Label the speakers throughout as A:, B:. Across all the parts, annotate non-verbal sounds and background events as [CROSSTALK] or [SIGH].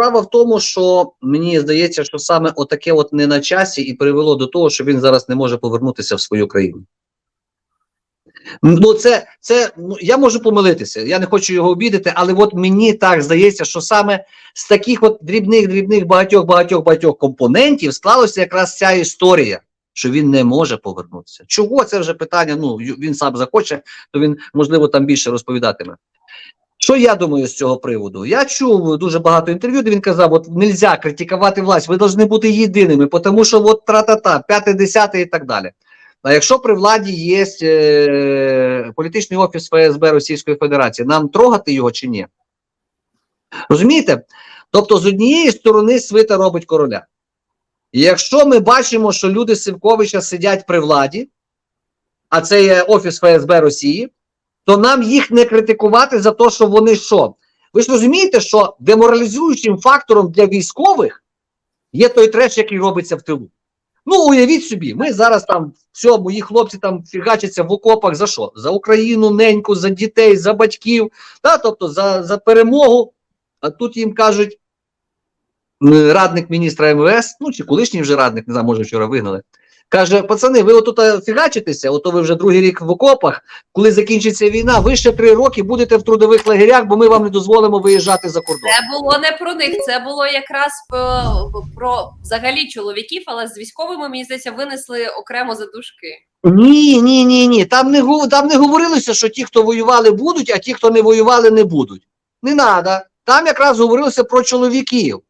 A: справа в тому, що мені здається, що саме отаке от не на часі і привело до того, що він зараз не може повернутися в свою країну. Ну, це, це ну, я можу помилитися, я не хочу його обідати, але от мені так здається, що саме з таких от дрібних, дрібних багатьох, багатьох, багатьох компонентів склалася якраз ця історія, що він не може повернутися. Чого це вже питання? Ну він сам захоче, то він можливо там більше розповідатиме. Що я думаю з цього приводу? Я чув дуже багато інтерв'ю, де він казав: от нельзя критикувати власть, ви повинні бути єдиними, тому що от тра-та-та, п'яте, десяте і так далі. А якщо при владі є е, політичний офіс ФСБ Російської Федерації, нам трогати його чи ні? Розумієте? Тобто, з однієї сторони свита робить короля. І якщо ми бачимо, що люди Сивковича сидять при владі, а це є офіс ФСБ Росії, то нам їх не критикувати за те, що вони що? Ви ж розумієте, що деморалізуючим фактором для військових є той треш, який робиться в тилу. Ну, уявіть собі, ми зараз там все, мої хлопці там фігачаться в окопах за що? За Україну, неньку, за дітей, за батьків, та, тобто за, за перемогу. А тут їм кажуть, радник міністра МВС, ну чи колишній вже радник, не знаю, може вчора вигнали. Каже: пацани, ви отут е, фігачитеся, ото ви вже другий рік в окопах. Коли закінчиться війна, ви ще три роки будете в трудових лагерях, бо ми вам не дозволимо виїжджати за кордон.
B: Це було не про них, це було якраз про, про взагалі чоловіків, але з військовими, мені здається, винесли окремо задушки.
A: Ні, ні, ні, ні. Там не там не говорилося, що ті, хто воювали, будуть, а ті, хто не воювали, не будуть. Не треба. Там якраз говорилося про чоловіків.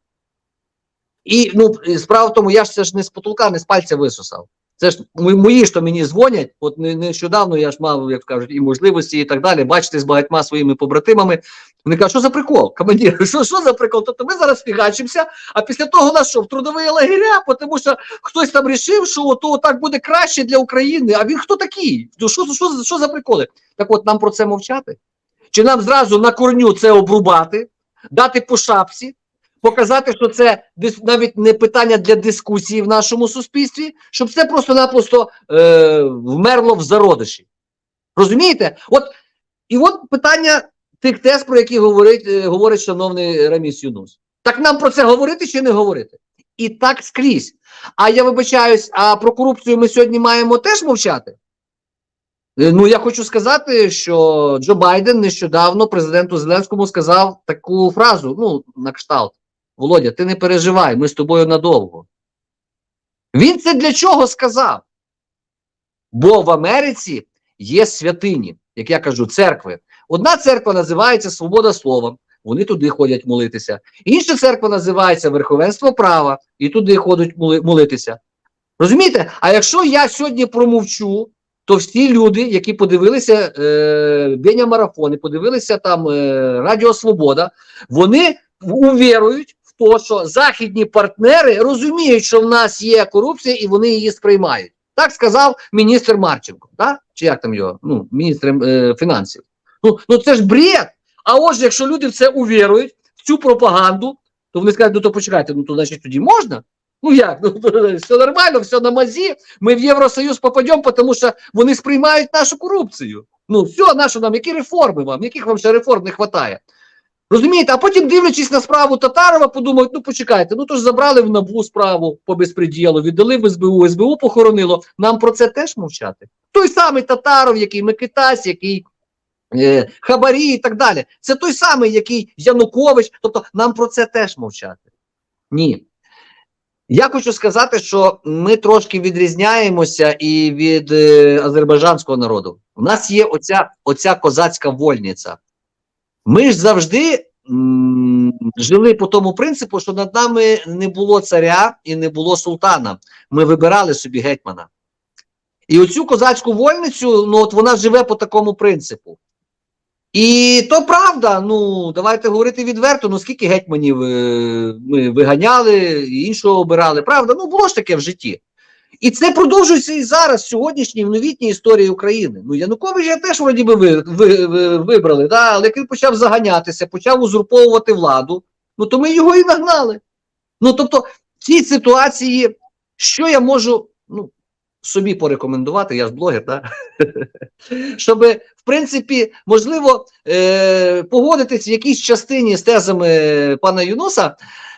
A: І ну, справа в тому, я ж це ж не з потолка, не з пальця висосав. Це ж мої ж мені дзвонять. От нещодавно я ж мав, як кажуть, і можливості, і так далі, бачити з багатьма своїми побратимами. Вони кажуть, що за прикол? Командир, [LAUGHS] що, що за прикол? Тобто ми зараз фігачимося, а після того нас що, в трудові лагеря, тому що хтось там рішив, що ото так буде краще для України. А він хто такий? Ну, Що, що, що, що за приколи? Так от нам про це мовчати? Чи нам зразу на корню це обрубати, дати по шапці, показати, що це навіть не питання для дискусії в нашому суспільстві, щоб це просто-напросто е, вмерло в зародиші. Розумієте? От, і от питання тих тез, про які говорить, е, говорить шановний Раміс Юнус. Так нам про це говорити чи не говорити? І так скрізь. А я вибачаюсь, а про корупцію ми сьогодні маємо теж мовчати? Е, Ну, я хочу сказати, що Джо Байден нещодавно президенту Зеленському сказав таку фразу: ну, на кшталт: Володя, ти не переживай, ми з тобою надовго. Він це для чого сказав? Бо в Америці є святині, як я кажу, церкви. Одна церква називається Свобода Слова, вони туди ходять молитися. Інша церква називається Верховенство права, і туди ходять молитися. Розумієте? А якщо я сьогодні промовчу, то всі люди, які подивилися е, Беня Марафони, подивилися там е, Радіо Свобода, вони увірують те, що західні партнери розуміють, що в нас є корупція, і вони її сприймають. Так сказав міністр Марченко, так? чи як там його? Ну, міністр е, фінансів. Ну, ну це ж бред. А отже, якщо люди в це увірують, в цю пропаганду, то вони скажуть, ну то почекайте, ну то значить тоді можна? Ну як? Ну, то, [LAUGHS] все нормально, все на мазі. Ми в Євросоюз попадемо, тому що вони сприймають нашу корупцію. Ну, все, нашу нам, які реформи вам, яких вам ще реформ не вистачає? Розумієте, а потім, дивлячись на справу Татарова, подумають, ну почекайте, ну то ж забрали в НАБУ справу по безпреділу, віддали в СБУ, СБУ похоронило. Нам про це теж мовчати. Той самий Татаров, який Микитась, який е, Хабарі і так далі. Це той самий, який Янукович. Тобто нам про це теж мовчати. Ні. Я хочу сказати, що ми трошки відрізняємося і від е, азербайджанського народу. У нас є оця, оця козацька вольниця. Ми ж завжди м, жили по тому принципу, що над нами не було царя і не було султана. Ми вибирали собі гетьмана. І оцю козацьку вольницю, ну от вона живе по такому принципу. І то правда, ну давайте говорити відверто, ну скільки гетьманів е, ми виганяли, іншого обирали. Правда, ну було ж таке в житті. І це продовжується і зараз, сьогоднішній в новітній історії України. Ну, Януковича теж вроді би ви, ви, ви, вибрали, да? але як він почав заганятися, почав узурповувати владу, ну то ми його і нагнали. Ну тобто, в цій ситуації, що я можу, ну, собі порекомендувати, я ж блогер, да? [LAUGHS] щоб, в принципі, можливо, е, погодитись в якійсь частині з тезами пана Юнуса,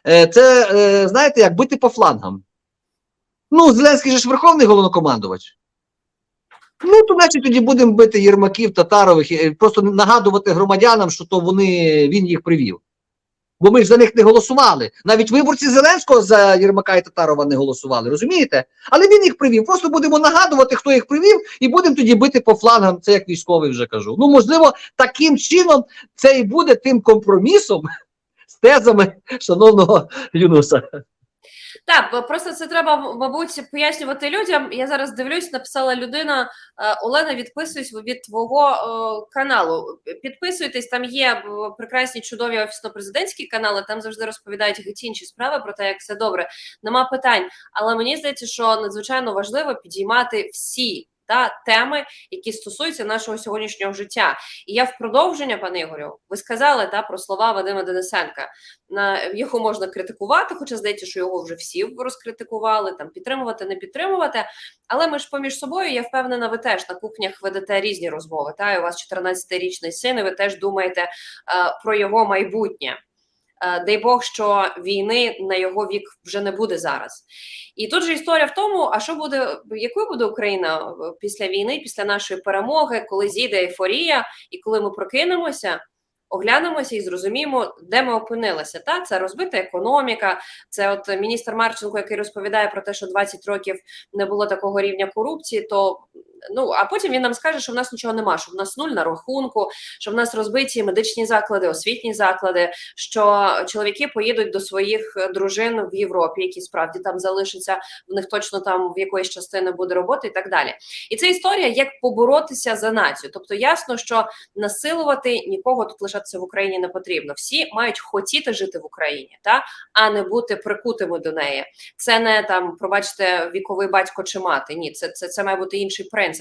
A: е, це, е, знаєте, як бити по флангам. Ну, Зеленський же ж верховний головнокомандувач. Ну, то значить тоді будемо бити Єрмаків, Татарових, і просто нагадувати громадянам, що то вони, він їх привів. Бо ми ж за них не голосували. Навіть виборці Зеленського за Єрмака і Татарова не голосували, розумієте? Але він їх привів. Просто будемо нагадувати, хто їх привів, і будемо тоді бити по флангам. Це як військовий вже кажу. Ну, можливо, таким чином це і буде тим компромісом з тезами шановного Юнуса.
B: Так, просто це треба, мабуть, пояснювати людям. Я зараз дивлюсь, написала людина е, Олена, відписуюсь від твого е, каналу. Підписуйтесь, там є е, прекрасні чудові офісно-президентські канали, там завжди розповідають геть інші справи про те, як все добре. Нема питань. Але мені здається, що надзвичайно важливо підіймати всі. Та теми, які стосуються нашого сьогоднішнього життя, і я в продовження, пане Ігорю, ви сказали та про слова Вадима Денисенка, на його можна критикувати, хоча здається, що його вже всі розкритикували, там підтримувати, не підтримувати. Але ми ж поміж собою, я впевнена, ви теж на кухнях ведете різні розмови. Та і у вас 14-річний син, і ви теж думаєте е, про його майбутнє. Е, дай Бог, що війни на його вік вже не буде зараз. І тут же історія в тому, а що буде, якою буде Україна е, після війни, після нашої перемоги, коли зійде ейфорія, і коли ми прокинемося, оглянемося і зрозуміємо, де ми опинилися. Та це розбита економіка. Це от міністр Марченко, який розповідає про те, що 20 років не було такого рівня корупції, то ну а потім він нам скаже, що в нас нічого нема, що в нас нуль на рахунку, що в нас розбиті медичні заклади, освітні заклади, що чоловіки поїдуть до своїх е, дружин в Європі, які справді там залишаться, в них точно там в якоїсь частини буде робота і так далі. І це історія, як поборотися за націю. Тобто, ясно, що насилувати нікого тут лишатися в Україні не потрібно. Всі мають хотіти жити в Україні, та а не бути прикутими до неї. Це не там, пробачте, віковий батько чи мати. Ні, це, це, це має бути інший принцип.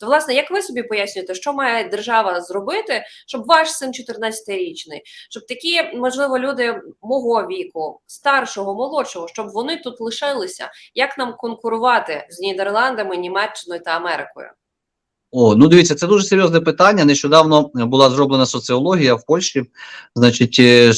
B: То, власне, як ви собі пояснюєте, що має держава зробити, щоб ваш син 14-річний, щоб такі, можливо, люди мого віку, старшого, молодшого, щоб вони тут лишилися, як нам конкурувати з Нідерландами, Німеччиною та Америкою?
A: О, ну дивіться, це дуже серйозне питання. Нещодавно була зроблена соціологія в Польщі. Значить, е,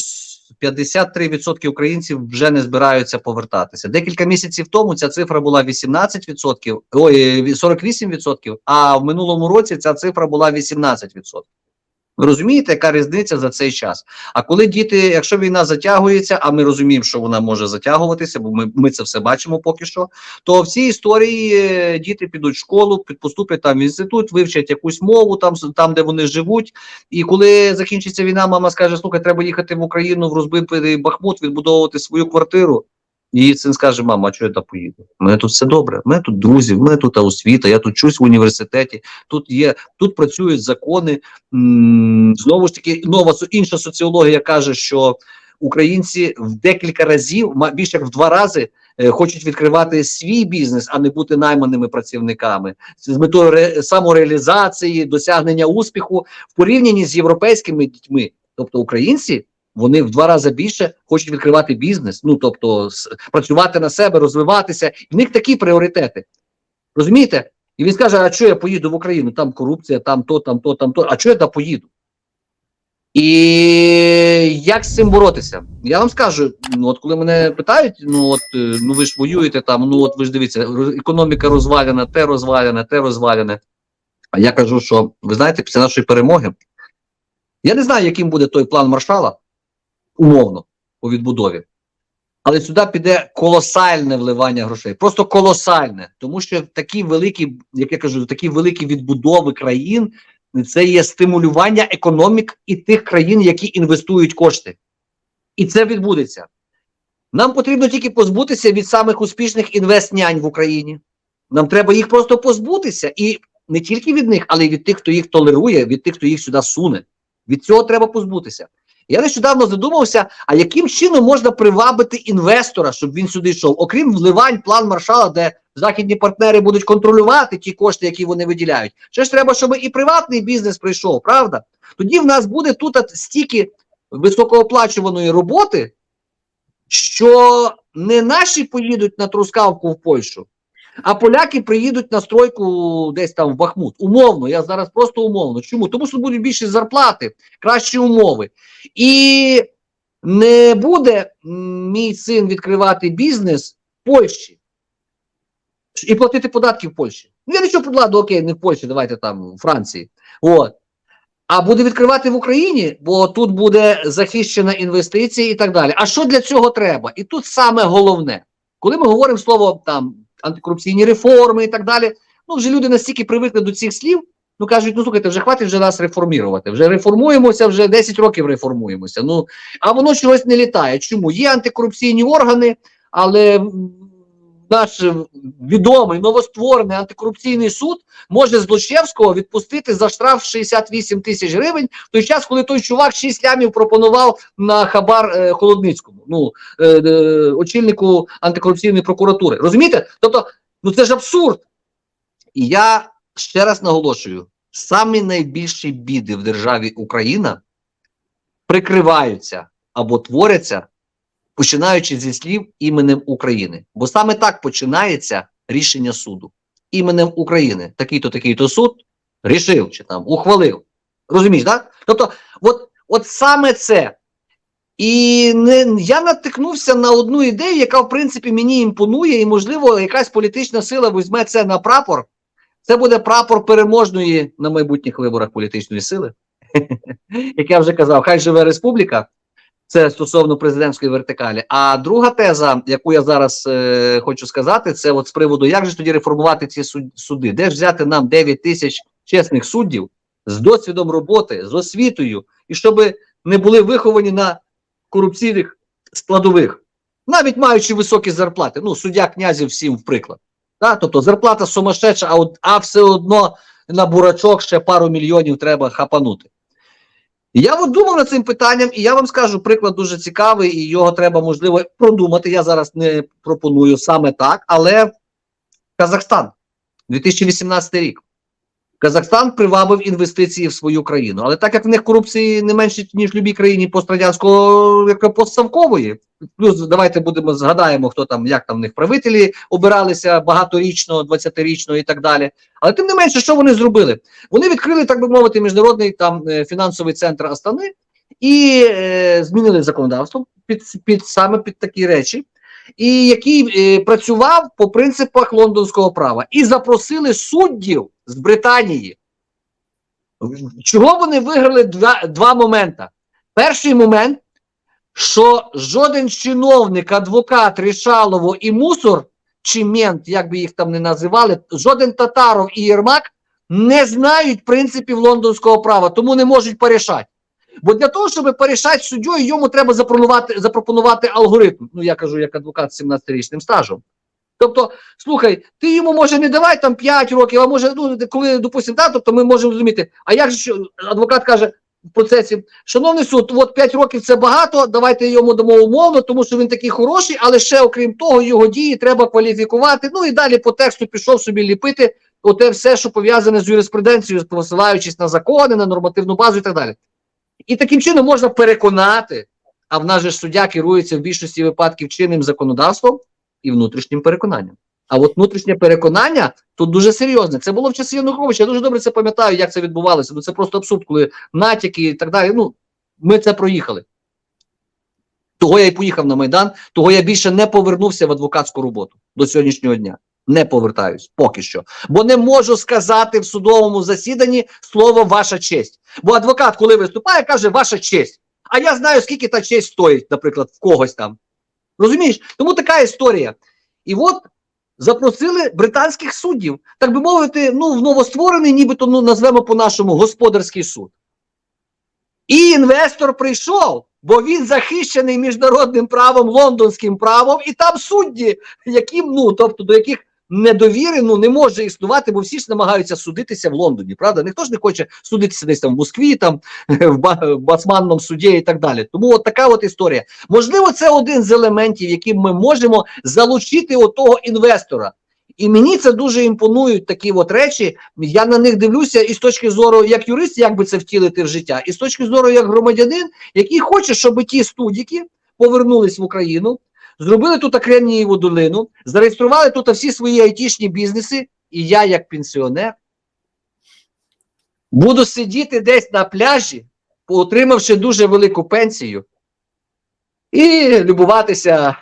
A: 53% українців вже не збираються повертатися. Декілька місяців тому ця цифра була 18%, ой, 48%, а в минулому році ця цифра була 18%. Ви розумієте, яка різниця за цей час? А коли діти, якщо війна затягується, а ми розуміємо, що вона може затягуватися, бо ми, ми це все бачимо поки що, то в цій історії е, діти підуть в школу, поступлять там в інститут, вивчать якусь мову там, там, де вони живуть. І коли закінчиться війна, мама скаже: слухай, треба їхати в Україну в розбитий Бахмут, відбудовувати свою квартиру. І син скаже: мама, а чого я поїду? У мене тут все добре. У мене тут друзі, в мене тут освіта, я тут чусь в університеті, тут є, тут працюють закони. Знову ж таки, нова інша соціологія каже, що українці в декілька разів, більше як в два рази, е, хочуть відкривати свій бізнес, а не бути найманими працівниками з метою ре- самореалізації, досягнення успіху в порівнянні з європейськими дітьми. Тобто українці вони в два рази більше хочуть відкривати бізнес, ну тобто працювати на себе, розвиватися. В них такі пріоритети. Розумієте? І він скаже: а що я поїду в Україну? Там корупція, там то, там то, там то. А чого я там поїду? І як з цим боротися? Я вам скажу: ну от коли мене питають, ну от е, ну ви ж воюєте там, ну от ви ж дивіться, економіка розвалена, те розвалене, те розвалене. А я кажу, що ви знаєте, після нашої перемоги я не знаю, яким буде той план маршала, умовно, по відбудові. Але сюди піде колосальне вливання грошей. Просто колосальне. Тому що такі великі, як я кажу, такі великі відбудови країн це є стимулювання економік і тих країн, які інвестують кошти. І це відбудеться. Нам потрібно тільки позбутися від самих успішних інвестнянь в Україні. Нам треба їх просто позбутися. І не тільки від них, але й від тих, хто їх толерує, від тих, хто їх сюди суне. Від цього треба позбутися. Я нещодавно задумався, а яким чином можна привабити інвестора, щоб він сюди йшов, окрім вливань, план маршала, де західні партнери будуть контролювати ті кошти, які вони виділяють. Ще ж треба, щоб і приватний бізнес прийшов, правда? Тоді в нас буде тут стільки високооплачуваної роботи, що не наші поїдуть на трускавку в Польщу, А поляки приїдуть на стройку десь там в Бахмут. Умовно, я зараз просто умовно. Чому? Тому що будуть більші зарплати, кращі умови. І не буде мій син відкривати бізнес в Польщі і платити податки в Польщі. Ну, я нічого подладу, окей, не в Польщі, давайте там у Франції. От. А буде відкривати в Україні, бо тут буде захищена інвестиція і так далі. А що для цього треба? І тут саме головне, коли ми говоримо слово там антикорупційні реформи і так далі, ну вже люди настільки привикли до цих слів, ну кажуть, ну слухайте, вже хватить вже нас реформувати. Вже реформуємося, вже 10 років реформуємося. Ну а воно чогось не літає. Чому? Є антикорупційні органи, але наш е, відомий новостворений антикорупційний суд може Злочевського відпустити за штраф 68 тисяч гривень в той час, коли той чувак 6 лямів пропонував на хабар е, Холодницькому, ну е, е, очільнику антикорупційної прокуратури. Розумієте? Тобто, ну це ж абсурд. І я ще раз наголошую: самі найбільші біди в державі Україна прикриваються або творяться, починаючи зі слів іменем України. Бо саме так починається рішення суду іменем України. Такий-то, такий-то суд рішив чи там ухвалив. Розумієш, так? Тобто, от, от саме це. І не, я натикнувся на одну ідею, яка, в принципі, мені імпонує, і, можливо, якась політична сила візьме це на прапор. Це буде прапор переможної на майбутніх виборах політичної сили. [LAUGHS] Як я вже казав, хай живе республіка. Це стосовно президентської вертикалі. А друга теза, яку я зараз е, хочу сказати, це от з приводу, як же тоді реформувати ці суд- суди, де ж взяти нам 9 тисяч чесних суддів з досвідом роботи, з освітою, і щоб не були виховані на корупційних складових, навіть маючи високі зарплати. Ну, суддя князів всім в приклад. Да? Тобто зарплата сумасшедша, а, от, а все одно на бурачок ще пару мільйонів треба хапанути. Я от думав над цим питанням, і я вам скажу, приклад дуже цікавий, і його треба можливо продумати. Я зараз не пропоную саме так, але Казахстан, 2018 рік. Казахстан привабив інвестиції в свою країну. Але так як в них корупції не менше, ніж в любій країні пострадянського як постсовкової, плюс давайте будемо згадаємо, хто там, як там в них правителі обиралися багаторічно, 20-річно і так далі. Але тим не менше, що вони зробили? Вони відкрили, так би мовити, міжнародний там е, фінансовий центр Астани і е, змінили законодавство під, під саме під такі речі, і який е, працював по принципах лондонського права, і запросили суддів з Британії. Чого вони виграли два, два моменти? Перший момент, що жоден чиновник, адвокат, Рішалово і мусор, чи мент, як би їх там не називали, жоден татаров і Єрмак не знають принципів лондонського права, тому не можуть порішати. Бо для того, щоб порішати суддю, йому треба запропонувати, запропонувати алгоритм. Ну, я кажу, як адвокат з 17-річним стажем. Тобто, слухай, ти йому може не давай там 5 років, а може, ну, коли, допустимо, да, тобто ми можемо зрозуміти, а як же адвокат каже в процесі, шановний суд, от 5 років це багато, давайте йому дамо умовно, тому що він такий хороший, але ще окрім того, його дії треба кваліфікувати. Ну і далі по тексту пішов собі ліпити оте все, що пов'язане з юриспруденцією, посилаючись на закони, на нормативну базу і так далі. І таким чином можна переконати, а в нас же суддя керується в більшості випадків чинним законодавством і внутрішнім переконанням. А от внутрішнє переконання тут дуже серйозне. Це було в часи Януковича. Я дуже добре це пам'ятаю, як це відбувалося. Ну це просто абсурд, коли натяки і так далі. Ну, ми це проїхали. Того я й поїхав на Майдан, того я більше не повернувся в адвокатську роботу до сьогоднішнього дня. Не повертаюсь поки що. Бо не можу сказати в судовому засіданні слово ваша честь. Бо адвокат, коли виступає, каже ваша честь. А я знаю, скільки та честь стоїть, наприклад, в когось там. Розумієш? Тому така історія. І от запросили британських суддів, так би мовити, ну, в новостворений, нібито ну, назвемо по-нашому господарський суд. І інвестор прийшов, бо він захищений міжнародним правом, лондонським правом, і там судді, яким, ну, тобто, до яких недовіри ну, не може існувати, бо всі ж намагаються судитися в Лондоні, правда? Ніхто ж не хоче судитися десь там в Москві, там [LAUGHS] в, ба Бацманному суді і так далі. Тому от така от історія. Можливо, це один з елементів, яким ми можемо залучити отого інвестора. І мені це дуже імпонують такі от речі. Я на них дивлюся і з точки зору як юрист, як би це втілити в життя, і з точки зору як громадянин, який хоче, щоб ті студіки повернулись в Україну, зробили тут окремнієву долину, зареєстрували тут всі свої айтішні бізнеси, і я, як пенсіонер, буду сидіти десь на пляжі, отримавши дуже велику пенсію, і любуватися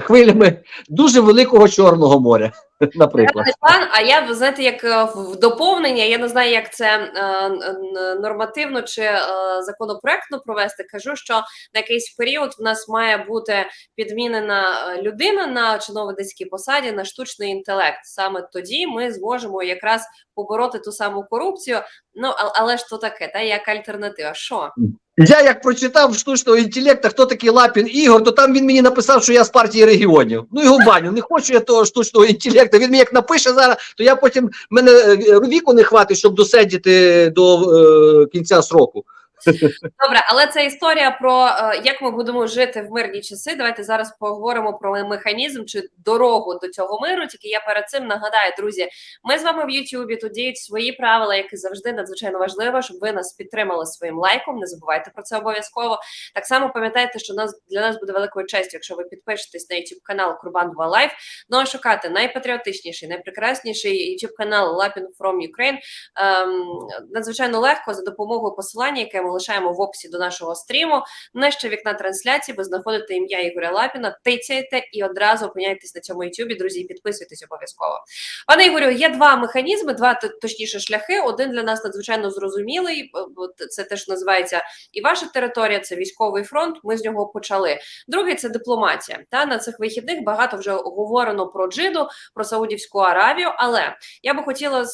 A: хвилями дуже великого Чорного моря, [LAUGHS] наприклад.
B: План, а я, ви знаєте, як е, в доповнення, я не знаю, як це е, нормативно чи е, законопроектно провести. Кажу, що на якийсь період в нас має бути підмінена е, людина на чиновницькій посаді на штучний інтелект. Саме тоді ми зможемо якраз побороти ту саму корупцію. Ну але ж то таке, та як альтернатива. Що?
A: Я як прочитав штучного інтелекту, хто такий Лапін Ігор, то там він мені написав, що я з партії регіонів. Ну його баню, не хочу я того штучного інтелекту. Він мені як напише зараз, то я потім мене е, віку не хватить, щоб досидіти до е, кінця сроку.
B: Добре, але це історія про е, як ми будемо жити в мирні часи. Давайте зараз поговоримо про механізм чи дорогу до цього миру. Тільки я перед цим нагадаю, друзі, ми з вами в Ютубі тут діють свої правила, які завжди надзвичайно важливо, щоб ви нас підтримали своїм лайком. Не забувайте про це обов'язково. Так само пам'ятайте, що нас для нас буде великою честю, якщо ви підпишетесь на YouTube канал Курбан 2 Live. Ну а шукати найпатріотичніший, найпрекрасніший YouTube канал Lapin from Ukraine ем, надзвичайно легко за допомогою посилання, яке ми лишаємо в описі до нашого стріму. Нижче вікна трансляції, ви знаходите ім'я Ігоря Лапіна, тицяєте і одразу опиняєтесь на цьому Ютубі. Друзі, підписуйтесь обов'язково. Пане Ігорю, є два механізми, два точніше шляхи. Один для нас надзвичайно зрозумілий. бо Це теж називається і ваша територія, це військовий фронт. Ми з нього почали. Другий це дипломатія. Та на цих вихідних багато вже говорено про джиду, про Саудівську Аравію. Але я би хотіла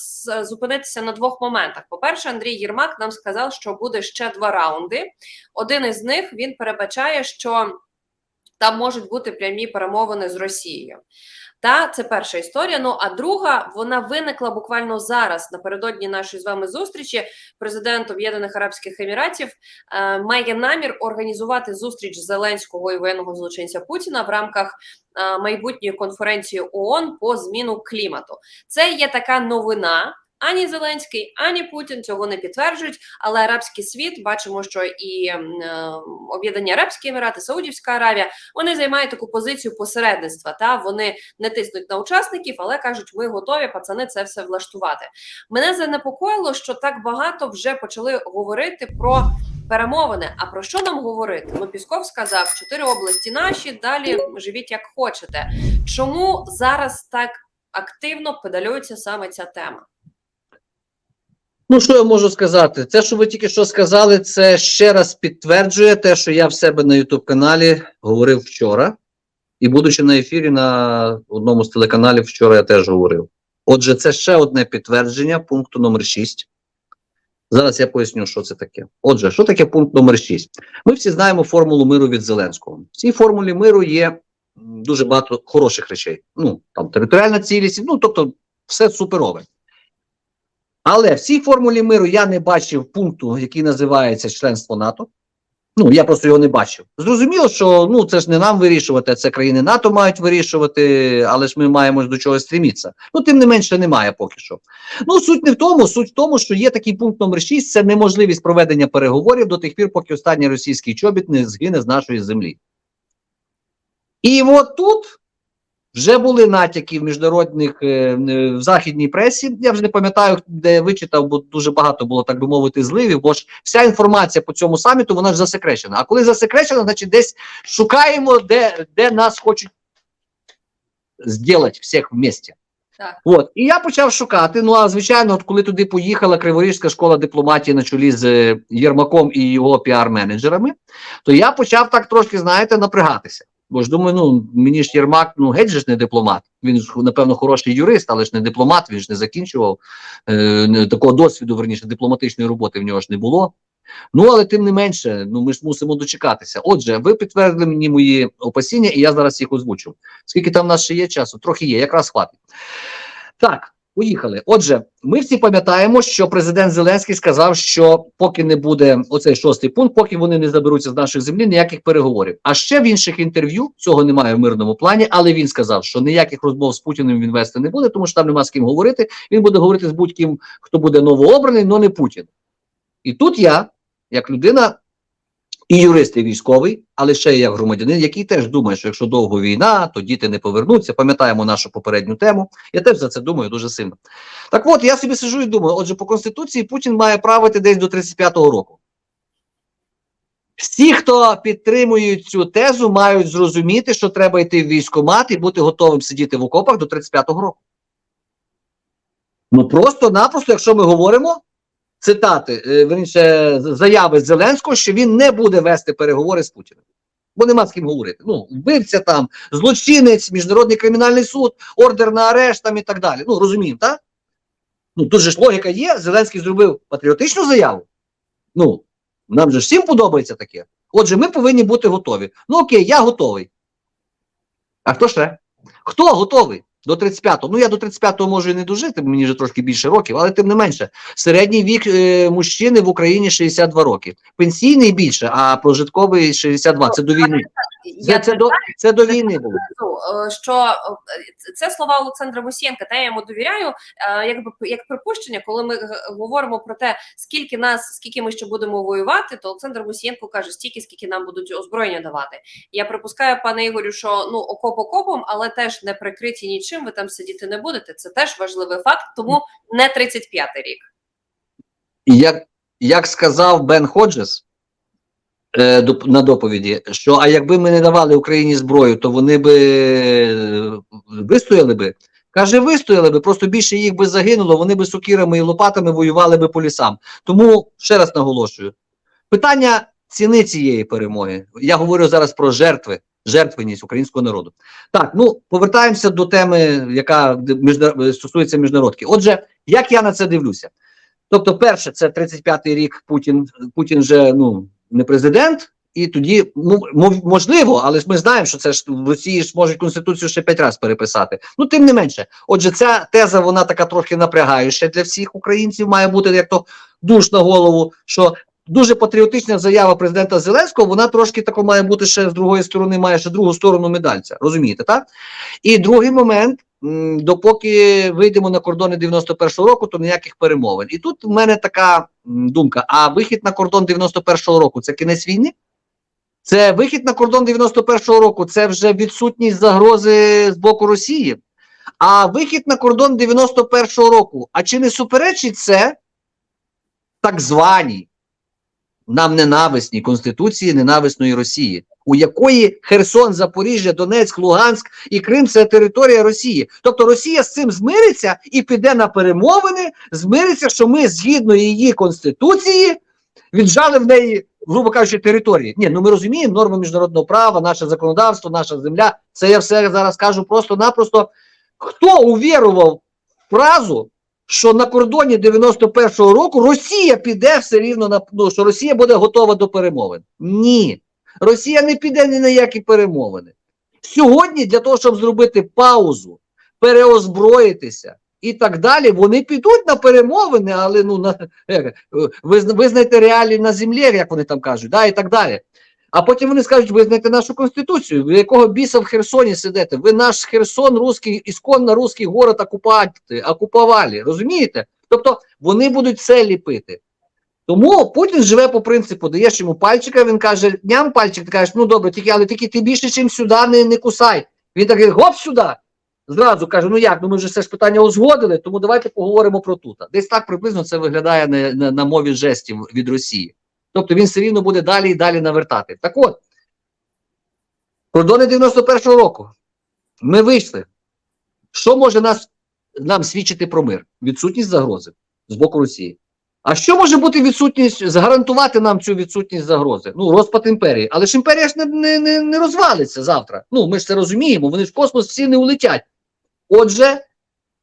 B: зупинитися на двох моментах. По-перше, Андрій Єрмак нам сказав, що буде ще два раунди. Один із них він передбачає, що там можуть бути прямі перемовини з Росією. Та це перша історія. Ну а друга вона виникла буквально зараз напередодні нашої з вами зустрічі. Президент Об'єднаних Арабських Еміратів е, має намір організувати зустріч Зеленського і воєнного злочинця Путіна в рамках е, майбутньої конференції ООН по зміну клімату. Це є така новина. Ані Зеленський, ані Путін цього не підтверджують. Але арабський світ бачимо, що і е, Об'єднані Арабські Емірати, Саудівська Аравія вони займають таку позицію посередництва. Та вони не тиснуть на учасників, але кажуть, ми готові, пацани, це все влаштувати. Мене занепокоїло, що так багато вже почали говорити про. Перемовини, а про що нам говорити? Ну, Пісков сказав: чотири області наші, далі живіть як хочете. Чому зараз так активно педалюється саме ця тема?
A: Ну, що я можу сказати? Те, що ви тільки що сказали, це ще раз підтверджує те, що я в себе на youtube каналі говорив вчора. І будучи на ефірі на одному з телеканалів, вчора я теж говорив. Отже, це ще одне підтвердження пункту номер 6. Зараз я поясню, що це таке. Отже, що таке пункт номер 6? Ми всі знаємо формулу миру від Зеленського. В цій формулі миру є дуже багато хороших речей. Ну, там територіальна цілість, ну тобто, все суперове. Але в цій формулі миру я не бачив пункту, який називається членство НАТО. Ну, я просто його не бачив. Зрозуміло, що ну це ж не нам вирішувати, це країни НАТО мають вирішувати, але ж ми маємо до чогось стрімітися. Ну, тим не менше, немає поки що. Ну, суть не в тому, суть в тому, що є такий пункт номер 6 це неможливість проведення переговорів до тих пір, поки останній російський чобіт не згине з нашої землі. І от тут вже були натяки в міжнародних е, е, в західній пресі. Я вже не пам'ятаю, де я вичитав, бо дуже багато було, так би мовити, зливів. Бо ж вся інформація по цьому саміту вона ж засекречена. А коли засекречена, значить десь шукаємо, де, де нас хочуть зробити всіх вместе.
B: Так.
A: От, і я почав шукати. Ну а звичайно, от коли туди поїхала Криворізька школа дипломатії на чолі з е, Єрмаком і його піар-менеджерами, то я почав так трошки, знаєте, напрягатися. Бо ж думаю, ну мені ж Єрмак, ну геть же ж не дипломат. Він ж напевно хороший юрист, але ж не дипломат. Він ж не закінчував е, такого досвіду, верніше дипломатичної роботи в нього ж не було. Ну але тим не менше, ну ми ж мусимо дочекатися. Отже, ви підтвердили мені мої опасіння, і я зараз їх озвучу. Скільки там в нас ще є часу? Трохи є, якраз хватить. Так, поїхали. Отже, ми всі пам'ятаємо, що президент Зеленський сказав, що поки не буде оцей шостий пункт, поки вони не заберуться з нашої землі, ніяких переговорів. А ще в інших інтерв'ю цього немає в мирному плані, але він сказав, що ніяких розмов з Путіним він вести не буде, тому що там нема з ким говорити. Він буде говорити з будь-ким, хто буде новообраний, але не Путін. І тут я, як людина і юрист, і військовий, але ще як громадянин, який теж думає, що якщо довго війна, то діти не повернуться. Пам'ятаємо нашу попередню тему. Я теж за це думаю дуже сильно. Так от, я собі сижу і думаю: отже, по Конституції Путін має правити десь до 35-го року. Всі, хто підтримують цю тезу, мають зрозуміти, що треба йти в військкомат і бути готовим сидіти в окопах до 35-го року. Ну просто-напросто, якщо ми говоримо, цитати, верніше, заяви Зеленського, що він не буде вести переговори з Путіним. Бо нема з ким говорити. Ну, вбивця там, злочинець, міжнародний кримінальний суд, ордер на арешт там і так далі. Ну, розуміємо, так? Ну, тут же ж логіка є. Зеленський зробив патріотичну заяву. Ну, нам же всім подобається таке. Отже, ми повинні бути готові. Ну окей, я готовий. А хто ще? Хто готовий до 35-го? Ну я до 35-го можу і не дожити, мені вже трошки більше років, але тим не менше. Середній вік е, мужчини в Україні 62 роки. Пенсійний більше, а прожитковий 62. Це до війни. Це,
B: Я
A: це, до, це до війни було.
B: е, що е, це слова Олександра Мусієнка, та я йому довіряю, е, якби як припущення, коли ми говоримо про те, скільки нас, скільки ми ще будемо воювати, то Олександр Мусієнко каже стільки, скільки нам будуть озброєння давати. Я припускаю, пане Ігорю, що ну окоп окопом, але теж не прикриті нічим. Ви там сидіти не будете. Це теж важливий факт, тому не 35-й рік.
A: Як, як сказав Бен Ходжес на доповіді, що а якби ми не давали Україні зброю, то вони би е, вистояли би. Каже, вистояли би, просто більше їх би загинуло, вони би сокирами і лопатами воювали би по лісам. Тому ще раз наголошую: питання ціни цієї перемоги. Я говорю зараз про жертви, жертвеність українського народу. Так, ну повертаємося до теми, яка міжна- стосується міжнародки. Отже, як я на це дивлюся? Тобто, перше, це 35-й рік Путін, Путін вже ну, не президент, і тоді ну, можливо, але ж ми знаємо, що це ж в Росії ж можуть Конституцію ще п'ять разів переписати. Ну, тим не менше. Отже, ця теза, вона така трохи напрягаюча для всіх українців, має бути як то душ на голову, що дуже патріотична заява президента Зеленського, вона трошки тако має бути ще з другої сторони, має ще другу сторону медальця. Розумієте, так? І другий момент. Допоки вийдемо на кордони 91-го року, то ніяких перемовин. І тут в мене така думка: а вихід на кордон 91-го року це кінець війни? Це вихід на кордон 91-го року, це вже відсутність загрози з боку Росії. А вихід на кордон 91-го року. А чи не суперечить це так званій нам ненависній Конституції ненависної Росії, у якої Херсон, Запоріжжя, Донецьк, Луганськ і Крим це територія Росії. Тобто Росія з цим змириться і піде на перемовини, змириться, що ми згідно її конституції віджали в неї, грубо кажучи, території. Ні, ну ми розуміємо норми міжнародного права, наше законодавство, наша земля. Це я все зараз кажу просто-напросто. Хто увірував фразу, що на кордоні 91-го року Росія піде все рівно на ну, що Росія буде готова до перемовин? Ні. Росія не піде ні на які перемовини. Сьогодні, для того, щоб зробити паузу, переозброїтися і так далі, вони підуть на перемовини, але ну на визнайте реалії на землі, як вони там кажуть, да, і так далі. А потім вони скажуть, визнайте нашу конституцію. Ви якого біса в Херсоні сидите? Ви наш Херсон, русський, ісконно русський город окупати, окупували. Розумієте? Тобто вони будуть все ліпити. Тому Путін живе по принципу, даєш йому пальчика, він каже, ням пальчик, ти кажеш, ну добре, тільки, але тільки ти більше, чим сюди, не, не кусай. Він такий, гоп сюди. Зразу каже: ну як, ну ми вже все ж питання узгодили, тому давайте поговоримо про тут. Десь так приблизно це виглядає на, на, на мові жестів від Росії. Тобто він все рівно буде далі і далі навертати. Так от, кордони 91-го року. Ми вийшли. Що може нас, нам свідчити про мир? Відсутність загрози з боку Росії. А що може бути відсутність, загарантувати нам цю відсутність загрози? Ну, розпад імперії. Але ж імперія ж не, не, не, не розвалиться завтра. Ну, ми ж це розуміємо, вони ж в космос всі не улетять. Отже,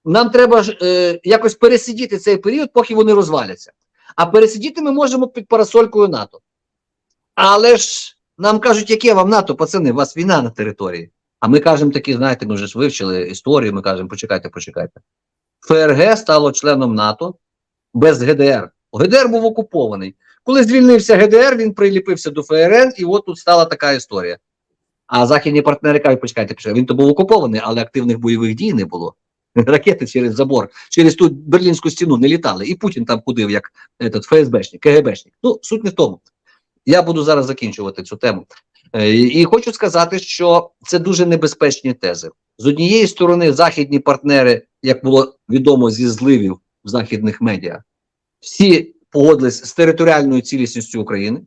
A: нам треба ж е, якось пересидіти цей період, поки вони розваляться. А пересидіти ми можемо під парасолькою НАТО. Але ж нам кажуть, яке вам НАТО, пацани, у вас війна на території. А ми кажемо такі, знаєте, ми вже ж вивчили історію, ми кажемо, почекайте, почекайте. ФРГ стало членом НАТО без ГДР. ГДР був окупований. Коли звільнився ГДР, він приліпився до ФРН, і от тут стала така історія. А західні партнери кажуть, почекайте, він то був окупований, але активних бойових дій не було. [LAUGHS] Ракети через забор, через ту берлінську стіну не літали. І Путін там ходив як этот, ФСБшник, КГБшник. Ну, суть не в тому. Я буду зараз закінчувати цю тему. Е, І хочу сказати, що це дуже небезпечні тези. З однієї сторони, західні партнери, як було відомо зі зливів в західних медіа, всі погодились з територіальною цілісністю України.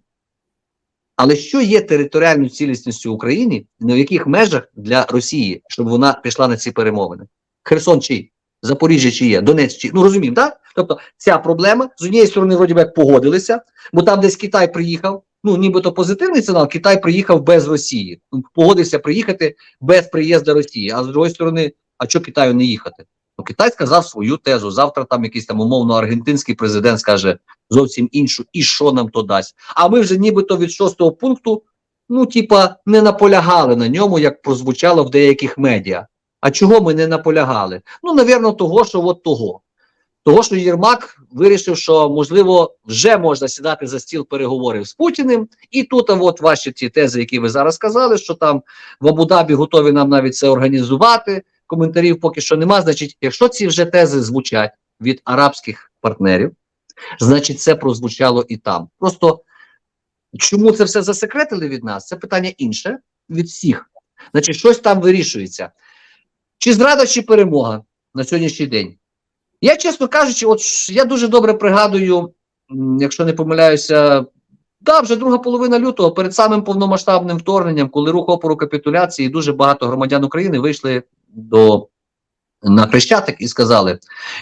A: Але що є територіальною цілісністю України, на яких межах для Росії, щоб вона пішла на ці перемовини? Херсон чий? Запоріжжя чи є, Донець чи ну розуміємо, так? Тобто ця проблема з однієї сторони, вроді би погодилися, бо там десь Китай приїхав, ну нібито позитивний сигнал, Китай приїхав без Росії. Погодився приїхати без приїзду Росії. А з другої сторони, а що Китаю не їхати? Ну Китай сказав свою тезу. Завтра там якийсь там умовно аргентинський президент скаже зовсім іншу, і що нам то дасть. А ми вже нібито від шостого пункту, ну типа, не наполягали на ньому, як прозвучало в деяких медіа. А чого ми не наполягали? Ну, навірно, того, що от того. Того, що Єрмак вирішив, що можливо вже можна сідати за стіл переговорів з Путіним, і тут а от ваші ті тези, які ви зараз сказали, що там в Абу-Дабі готові нам навіть це організувати. Коментарів поки що нема. Значить, якщо ці вже тези звучать від арабських партнерів, значить це прозвучало і там. Просто чому це все засекретили від нас? Це питання інше від всіх. Значить, щось там вирішується. Чи зрада, чи перемога на сьогоднішній день? Я, чесно кажучи, от я дуже добре пригадую, якщо не помиляюся, да, вже друга половина лютого, перед самим повномасштабним вторгненням, коли рух опору капітуляції, дуже багато громадян України вийшли до на Хрещатик і сказали: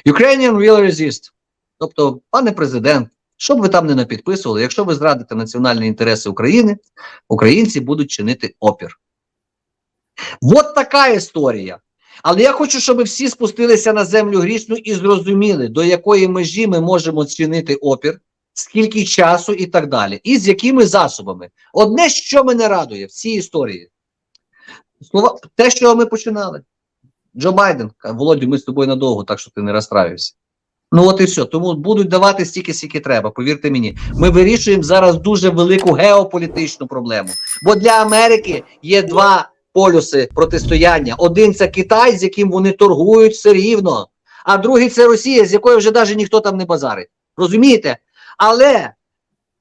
A: Ukrainian will resist. Тобто, пане президент, що б ви там не напідписували, якщо ви зрадите національні інтереси України, українці будуть чинити опір. От така історія. Але я хочу, щоб всі спустилися на землю грішну і зрозуміли, до якої межі ми можемо чинити опір, скільки часу і так далі, і з якими засобами. Одне, що мене радує в цій історії, слова, те, що ми починали. Джо Байден, Володю, ми з тобою надовго, так що ти не розстраюйся. Ну от і все. Тому будуть давати стільки, скільки треба. Повірте мені, ми вирішуємо зараз дуже велику геополітичну проблему. Бо для Америки є два полюси протистояння. Один це Китай, з яким вони торгують все рівно, а другий це Росія, з якою вже навіть ніхто там не базарить. Розумієте? Але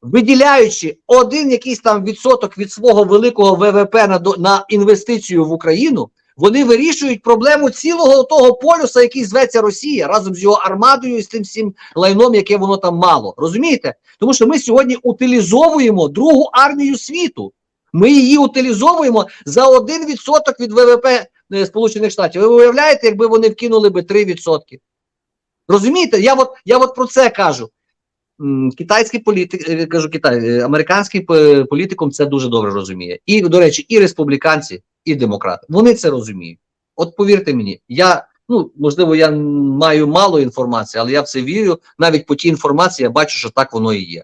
A: виділяючи один якийсь там відсоток від свого великого ВВП на, на інвестицію в Україну, вони вирішують проблему цілого того полюса, який зветься Росія, разом з його армадою і з тим всім лайном, яке воно там мало. Розумієте? Тому що ми сьогодні утилізовуємо другу армію світу. Ми її утилізовуємо за 1% від ВВП е, Сполучених Штатів. Ви уявляєте, якби вони вкинули би 3%? Розумієте? Я от, я от про це кажу. Китайський політик, е, кажу Китай, е, американський п- політикум це дуже добре розуміє. І, до речі, і республіканці, і демократи. Вони це розуміють. От повірте мені, я, ну, можливо, я маю мало інформації, але я в це вірю. Навіть по тій інформації я бачу, що так воно і є.